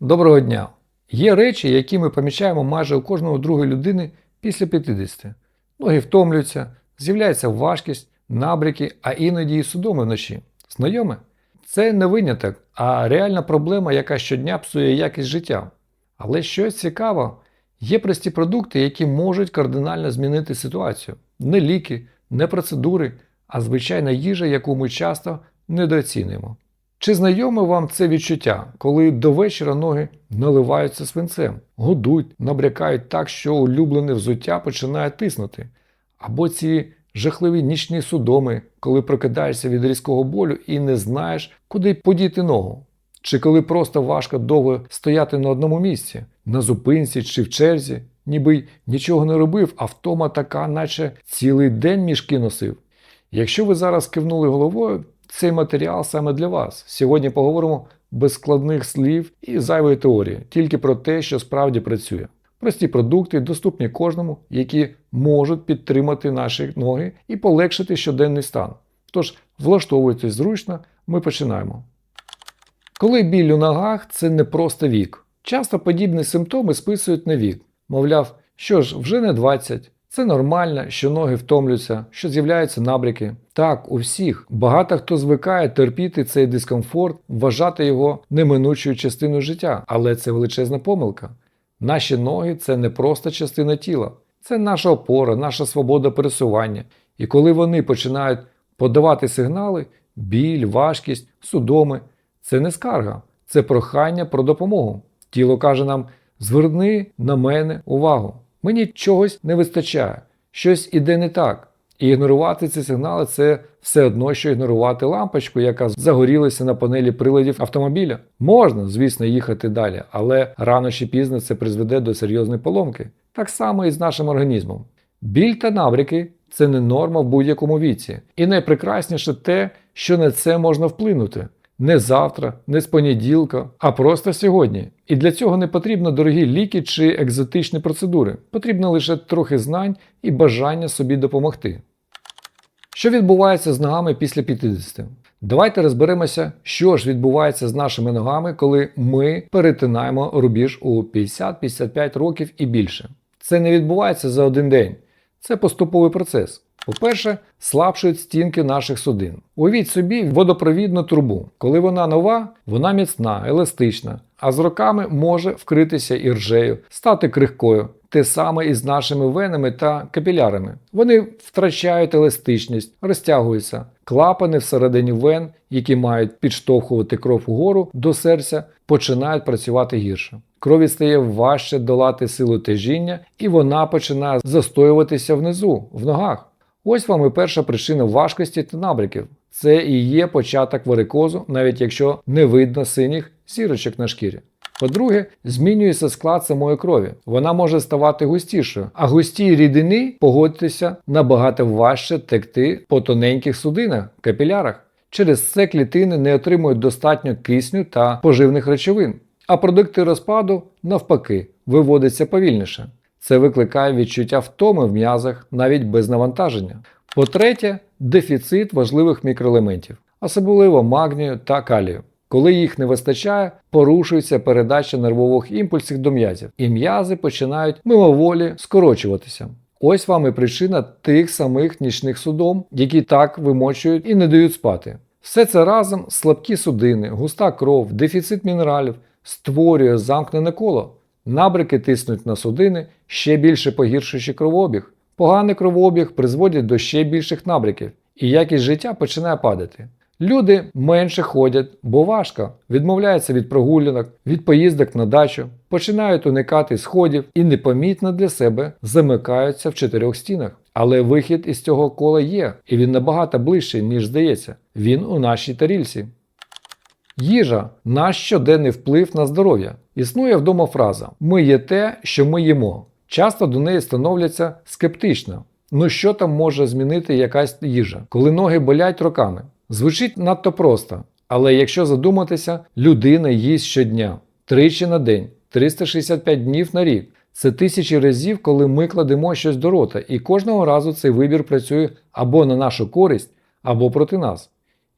Доброго дня! Є речі, які ми помічаємо майже у кожного другої людини після 50. Ноги втомлюються, з'являється важкість, набряки, а іноді і судоми вночі. Знайоме? Це не виняток, а реальна проблема, яка щодня псує якість життя. Але щось цікаво, є прості продукти, які можуть кардинально змінити ситуацію. Не ліки, не процедури, а звичайна їжа, яку ми часто недооцінюємо. Чи знайоме вам це відчуття, коли до вечора ноги наливаються свинцем, гудуть, набрякають так, що улюблене взуття починає тиснути? Або ці жахливі нічні судоми, коли прокидаєшся від різкого болю і не знаєш, куди подіти ногу? Чи коли просто важко довго стояти на одному місці, на зупинці чи в черзі, ніби нічого не робив, а втома така, наче цілий день мішки носив? Якщо ви зараз кивнули головою, цей матеріал саме для вас. Сьогодні поговоримо без складних слів і зайвої теорії, тільки про те, що справді працює. Прості продукти, доступні кожному, які можуть підтримати наші ноги і полегшити щоденний стан. Тож, влаштовуйтесь зручно, ми починаємо. Коли біль у ногах це не просто вік. Часто подібні симптоми списують на вік. Мовляв, що ж, вже не 20. Це нормально, що ноги втомлюються, що з'являються набряки. Так, у всіх. Багато хто звикає терпіти цей дискомфорт, вважати його неминучою частиною життя, але це величезна помилка. Наші ноги це не просто частина тіла, це наша опора, наша свобода пересування. І коли вони починають подавати сигнали, біль, важкість, судоми, це не скарга, це прохання про допомогу. Тіло каже нам: зверни на мене увагу. Мені чогось не вистачає, щось іде не так. І ігнорувати ці сигнали це все одно, що ігнорувати лампочку, яка загорілася на панелі приладів автомобіля. Можна, звісно, їхати далі, але рано чи пізно це призведе до серйозної поломки. Так само і з нашим організмом. Біль та набряки це не норма в будь-якому віці. І найпрекрасніше те, що на це можна вплинути. Не завтра, не з понеділка, а просто сьогодні. І для цього не потрібно дорогі ліки чи екзотичні процедури. Потрібно лише трохи знань і бажання собі допомогти. Що відбувається з ногами після 50? Давайте розберемося, що ж відбувається з нашими ногами, коли ми перетинаємо рубіж у 50-55 років і більше. Це не відбувається за один день. Це поступовий процес. По-перше, слабшують стінки наших судин. Уявіть собі водопровідну трубу. Коли вона нова, вона міцна, еластична, а з роками може вкритися іржею, стати крихкою. Те саме і з нашими венами та капілярами. Вони втрачають еластичність, розтягуються. Клапани всередині вен, які мають підштовхувати кров угору до серця, починають працювати гірше. Крові стає важче долати силу тяжіння, і вона починає застоюватися внизу, в ногах. Ось вам і перша причина важкості та набряків. Це і є початок варикозу, навіть якщо не видно синіх сірочок на шкірі. По-друге, змінюється склад самої крові. Вона може ставати густішою, а густі рідини, погодьтеся, набагато важче текти по тоненьких судинах, капілярах. Через це клітини не отримують достатньо кисню та поживних речовин, а продукти розпаду, навпаки, виводяться повільніше. Це викликає відчуття втоми в м'язах навіть без навантаження. По-третє, дефіцит важливих мікроелементів, особливо магнію та калію. Коли їх не вистачає, порушується передача нервових імпульсів до м'язів, і м'язи починають мимоволі скорочуватися. Ось вам і причина тих самих нічних судом, які так вимочують і не дають спати. Все це разом слабкі судини, густа кров, дефіцит мінералів створює замкнене коло. Набрики тиснуть на судини, ще більше погіршуючи кровообіг. Поганий кровообіг призводить до ще більших набриків, і якість життя починає падати. Люди менше ходять, бо важко, відмовляються від прогулянок, від поїздок на дачу, починають уникати сходів і непомітно для себе замикаються в чотирьох стінах. Але вихід із цього кола є, і він набагато ближчий, ніж здається. Він у нашій тарільці. Їжа наш щоденний вплив на здоров'я. Існує вдома фраза Ми є те, що ми їмо. Часто до неї становляться скептично. Ну що там може змінити якась їжа, коли ноги болять роками? Звучить надто просто, але якщо задуматися, людина їсть щодня, тричі на день, 365 днів на рік. Це тисячі разів, коли ми кладемо щось до рота, і кожного разу цей вибір працює або на нашу користь, або проти нас.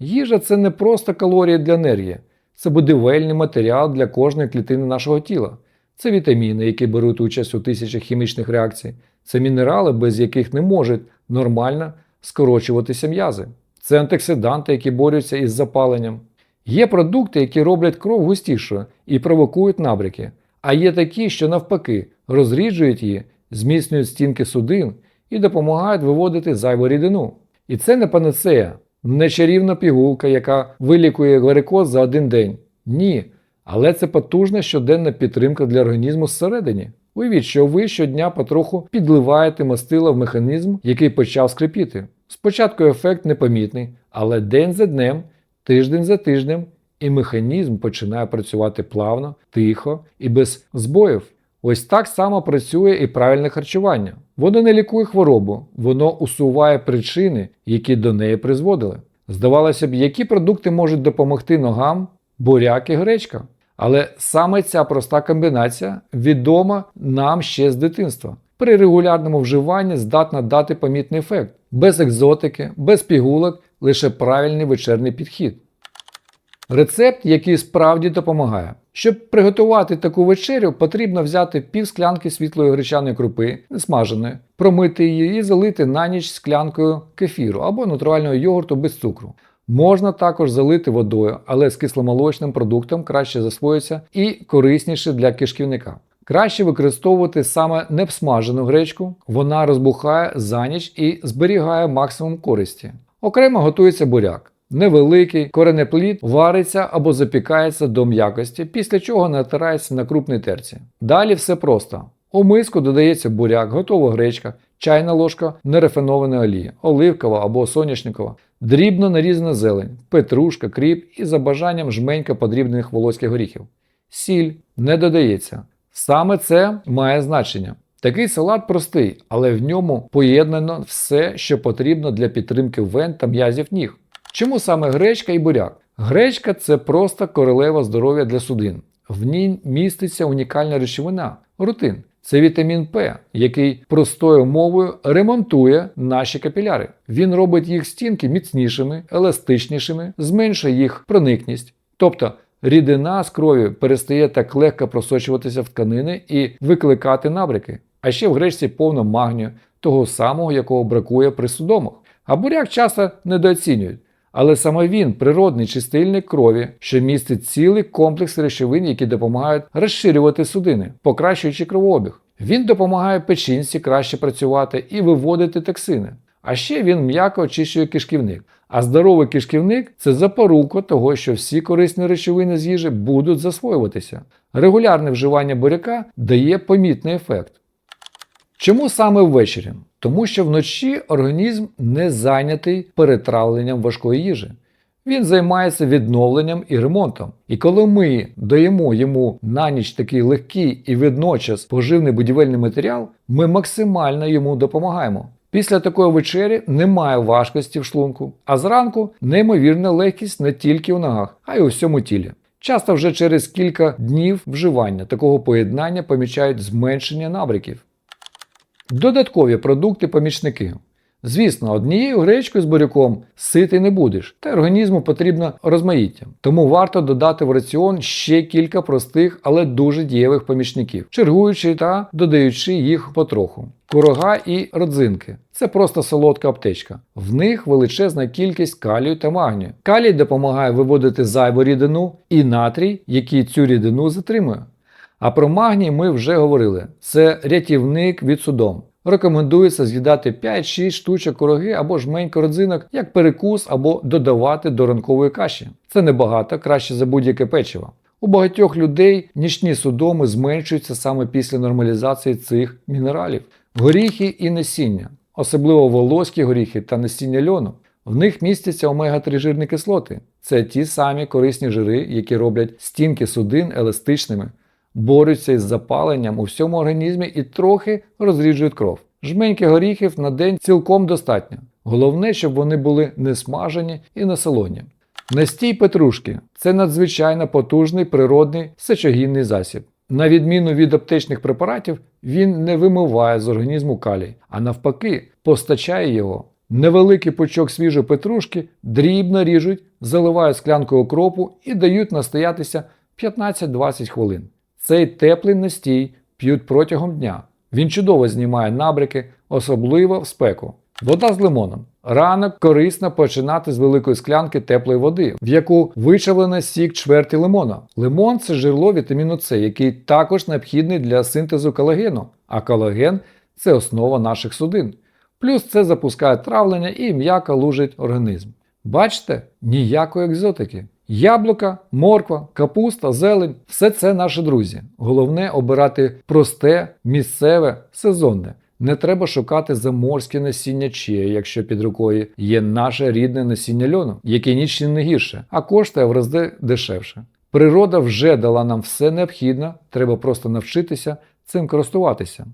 Їжа це не просто калорії для енергії, Це будівельний матеріал для кожної клітини нашого тіла. Це вітаміни, які беруть участь у тисячах хімічних реакцій. Це мінерали, без яких не можуть нормально скорочуватися м'язи. Це антиоксиданти, які борються із запаленням. Є продукти, які роблять кров густішою і провокують набряки, а є такі, що навпаки розріджують її, зміцнюють стінки судин і допомагають виводити зайву рідину. І це не панацея, не чарівна пігулка, яка вилікує гларикоз за один день. Ні. Але це потужна щоденна підтримка для організму зсередині. Уявіть, що ви щодня потроху підливаєте мастила в механізм, який почав скрипіти. Спочатку ефект непомітний, але день за днем, тиждень за тижнем, і механізм починає працювати плавно, тихо і без збоїв. Ось так само працює і правильне харчування. Воно не лікує хворобу, воно усуває причини, які до неї призводили. Здавалося б, які продукти можуть допомогти ногам, буряк і гречка. Але саме ця проста комбінація відома нам ще з дитинства. При регулярному вживанні здатна дати помітний ефект. Без екзотики, без пігулок, лише правильний вечірній підхід. Рецепт, який справді допомагає. Щоб приготувати таку вечерю, потрібно взяти пів склянки світлої гречаної крупи, несмаженої, промити її і залити на ніч склянкою кефіру або натурального йогурту без цукру. Можна також залити водою, але з кисломолочним продуктом краще засвоїться і корисніше для кишківника. Краще використовувати саме непсмажену гречку, вона розбухає за ніч і зберігає максимум користі. Окремо готується буряк. Невеликий коренеплід вариться або запікається до м'якості, після чого натирається на крупній терці. Далі все просто. У миску додається буряк, готова гречка, чайна ложка нерафінованої олії, оливкова або соняшникова, дрібно нарізана зелень, петрушка, кріп і за бажанням жменька подрібнених волоських горіхів. Сіль не додається. Саме це має значення. Такий салат простий, але в ньому поєднано все, що потрібно для підтримки вен та м'язів ніг. Чому саме гречка і буряк? Гречка це просто королева здоров'я для судин. В ній міститься унікальна речовина рутин. Це вітамін П, який простою мовою ремонтує наші капіляри. Він робить їх стінки міцнішими, еластичнішими, зменшує їх проникність. Тобто рідина з крові перестає так легко просочуватися в тканини і викликати набряки. А ще в гречці повно магнію, того самого, якого бракує при судомах. А буряк часто недооцінюють. Але саме він природний чистильник крові, що містить цілий комплекс речовин, які допомагають розширювати судини, покращуючи кровообіг. Він допомагає печінці краще працювати і виводити токсини. А ще він м'яко очищує кишківник. А здоровий кишківник це запорука того, що всі корисні речовини з їжі будуть засвоюватися. Регулярне вживання буряка дає помітний ефект. Чому саме ввечері? Тому що вночі організм не зайнятий перетравленням важкої їжі. Він займається відновленням і ремонтом. І коли ми даємо йому на ніч такий легкий і водночас поживний будівельний матеріал, ми максимально йому допомагаємо. Після такої вечері немає важкості в шлунку, а зранку неймовірна легкість не тільки у ногах, а й у всьому тілі. Часто вже через кілька днів вживання такого поєднання помічають зменшення набряків. Додаткові продукти-помічники. Звісно, однією гречкою з буряком ситий не будеш, та організму потрібно розмаїття. Тому варто додати в раціон ще кілька простих, але дуже дієвих помічників, чергуючи та додаючи їх потроху. Курага і родзинки це просто солодка аптечка. В них величезна кількість калію та магнію. Калій допомагає виводити зайву рідину і натрій, який цю рідину затримує. А про магній ми вже говорили: це рятівник від судом. Рекомендується з'їдати 5-6 штучок куроги або жменько родзинок як перекус або додавати до ранкової каші. Це небагато, краще за будь-яке печиво. У багатьох людей нічні судоми зменшуються саме після нормалізації цих мінералів. Горіхи і насіння, особливо волоські горіхи та насіння льону. В них містяться омега-3 жирні кислоти. Це ті самі корисні жири, які роблять стінки судин еластичними борються із запаленням у всьому організмі і трохи розріджують кров. Жменьки горіхів на день цілком достатньо. Головне, щоб вони були не смажені і не солоні. Настій петрушки це надзвичайно потужний природний сечогінний засіб. На відміну від аптечних препаратів, він не вимиває з організму калій, а навпаки, постачає його. Невеликий пучок свіжої петрушки дрібно ріжуть, заливають склянкою окропу і дають настоятися 15-20 хвилин. Цей теплий настій п'ють протягом дня. Він чудово знімає набряки, особливо в спеку. Вода з лимоном. Ранок корисно починати з великої склянки теплої води, в яку вичавлено сік чверті лимона. Лимон це жирло вітаміну С, який також необхідний для синтезу колагену, а колаген це основа наших судин. Плюс це запускає травлення і м'яко лужить організм. Бачите, ніякої екзотики. Яблука, морква, капуста, зелень все це наші друзі. Головне обирати просте, місцеве, сезонне. Не треба шукати заморське насіння чия, якщо під рукою є наше рідне насіння льону, яке нічим не гірше, а коштує в рази дешевше. Природа вже дала нам все необхідне, треба просто навчитися цим користуватися.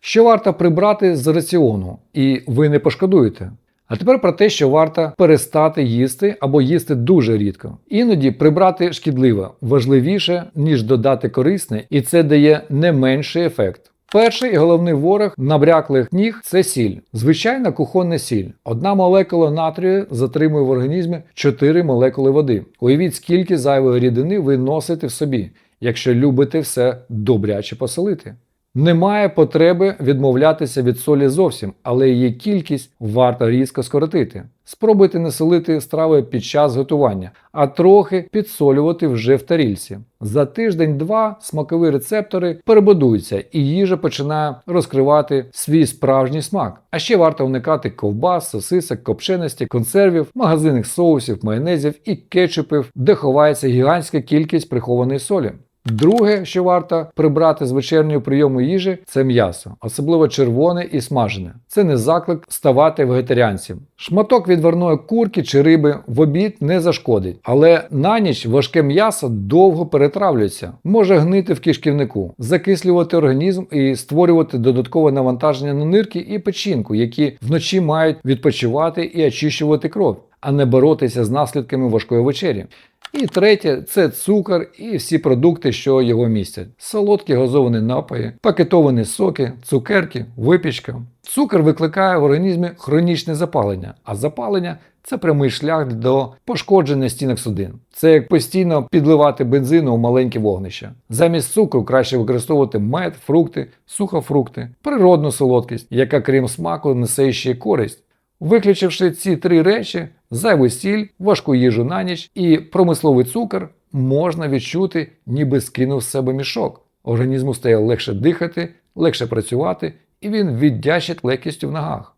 Що варто прибрати з раціону, і ви не пошкодуєте. А тепер про те, що варто перестати їсти або їсти дуже рідко. Іноді прибрати шкідливе важливіше, ніж додати корисне, і це дає не менший ефект. Перший і головний ворог набряклих ніг це сіль. Звичайна кухонна сіль. Одна молекула натрію затримує в організмі 4 молекули води. Уявіть, скільки зайвої рідини ви носите в собі, якщо любите все добряче посолити. Немає потреби відмовлятися від солі зовсім, але її кількість варто різко скоротити. Спробуйте не солити страви під час готування, а трохи підсолювати вже в тарільці. За тиждень-два смакові рецептори перебудуються і їжа починає розкривати свій справжній смак. А ще варто уникати ковбас, сосисок, копченості, консервів, магазинних соусів, майонезів і кетчупів, де ховається гігантська кількість прихованої солі. Друге, що варто прибрати з вечірнього прийому їжі, це м'ясо, особливо червоне і смажене. Це не заклик ставати вегетаріанцем. Шматок відварної курки чи риби в обід не зашкодить, але на ніч важке м'ясо довго перетравлюється, може гнити в кишківнику, закислювати організм і створювати додаткове навантаження на нирки і печінку, які вночі мають відпочивати і очищувати кров, а не боротися з наслідками важкої вечері. І третє це цукор і всі продукти, що його містять: солодкі газовані напої, пакетовані соки, цукерки, випічка. Цукор викликає в організмі хронічне запалення, а запалення це прямий шлях до пошкодження стінок судин. Це як постійно підливати бензину у маленьке вогнище. Замість цукру краще використовувати мед, фрукти, сухофрукти, природну солодкість, яка крім смаку несе ще користь. Виключивши ці три речі, зайву сіль, важку їжу на ніч і промисловий цукор, можна відчути, ніби скинув з себе мішок. Організму стає легше дихати, легше працювати, і він віддячить легкістю в ногах.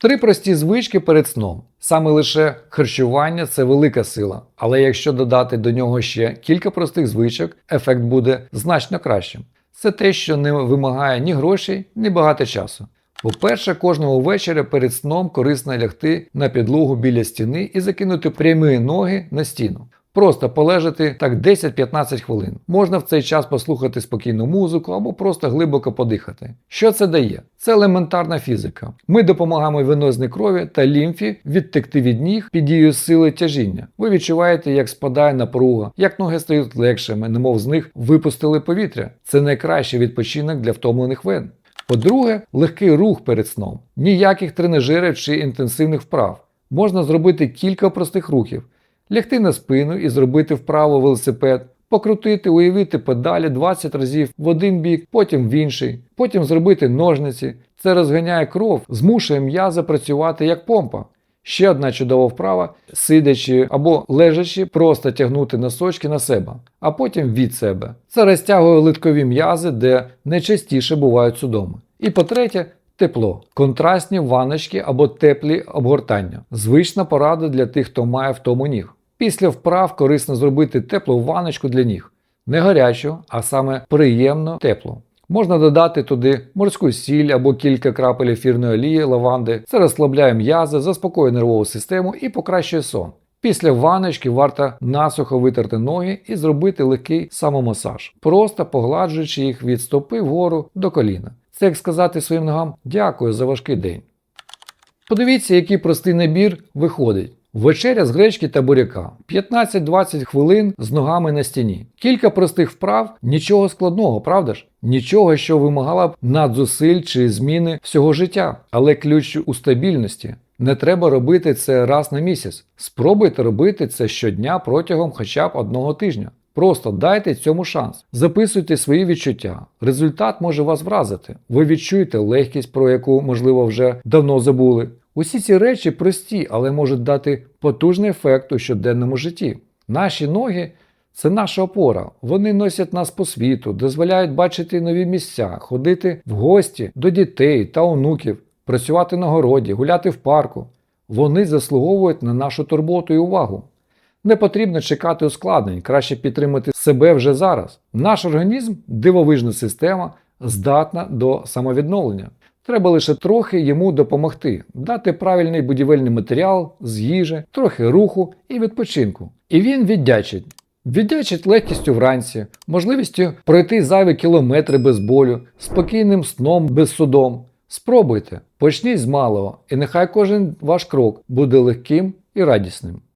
Три прості звички перед сном. Саме лише харчування це велика сила, але якщо додати до нього ще кілька простих звичок, ефект буде значно кращим. Це те, що не вимагає ні грошей, ні багато часу. По-перше, кожного вечора перед сном корисно лягти на підлогу біля стіни і закинути прямі ноги на стіну. Просто полежати так 10-15 хвилин. Можна в цей час послухати спокійну музику або просто глибоко подихати. Що це дає? Це елементарна фізика. Ми допомагаємо венозній крові та лімфі відтекти від ніг під дією сили тяжіння. Ви відчуваєте, як спадає напруга, як ноги стають легшими, немов з них випустили повітря. Це найкращий відпочинок для втомлених вен. По-друге, легкий рух перед сном, ніяких тренажерів чи інтенсивних вправ. Можна зробити кілька простих рухів, лягти на спину і зробити вправо велосипед, покрутити, уявити педалі 20 разів в один бік, потім в інший, потім зробити ножниці. Це розганяє кров, змушує м'язи працювати як помпа. Ще одна чудова вправа, сидячи або лежачи, просто тягнути носочки на себе, а потім від себе. Це розтягує литкові м'язи, де найчастіше бувають судоми. І по-третє, тепло, контрастні ванночки або теплі обгортання. Звична порада для тих, хто має втому ніг. Після вправ корисно зробити теплу ванночку для ніг. Не гарячу, а саме приємно теплу. Можна додати туди морську сіль або кілька крапель ефірної олії, лаванди. Це розслабляє м'язи, заспокоює нервову систему і покращує сон. Після ванночки варто насухо витерти ноги і зробити легкий самомасаж, просто погладжуючи їх від стопи вгору до коліна. Це як сказати своїм ногам дякую за важкий день. Подивіться, який простий набір виходить. Вечеря з гречки та буряка. 15-20 хвилин з ногами на стіні. Кілька простих вправ, нічого складного, правда ж? Нічого, що вимагало б надзусиль чи зміни всього життя. Але ключ у стабільності. Не треба робити це раз на місяць. Спробуйте робити це щодня протягом хоча б одного тижня. Просто дайте цьому шанс. Записуйте свої відчуття. Результат може вас вразити. Ви відчуєте легкість, про яку, можливо, вже давно забули. Усі ці речі прості, але можуть дати потужний ефект у щоденному житті. Наші ноги це наша опора. Вони носять нас по світу, дозволяють бачити нові місця, ходити в гості до дітей та онуків, працювати на городі, гуляти в парку. Вони заслуговують на нашу турботу і увагу. Не потрібно чекати ускладнень, краще підтримати себе вже зараз. Наш організм, дивовижна система, здатна до самовідновлення. Треба лише трохи йому допомогти, дати правильний будівельний матеріал з їжі, трохи руху і відпочинку. І він віддячить. Віддячить легкістю вранці, можливістю пройти зайві кілометри без болю, спокійним сном без судом. Спробуйте, почніть з малого, і нехай кожен ваш крок буде легким і радісним.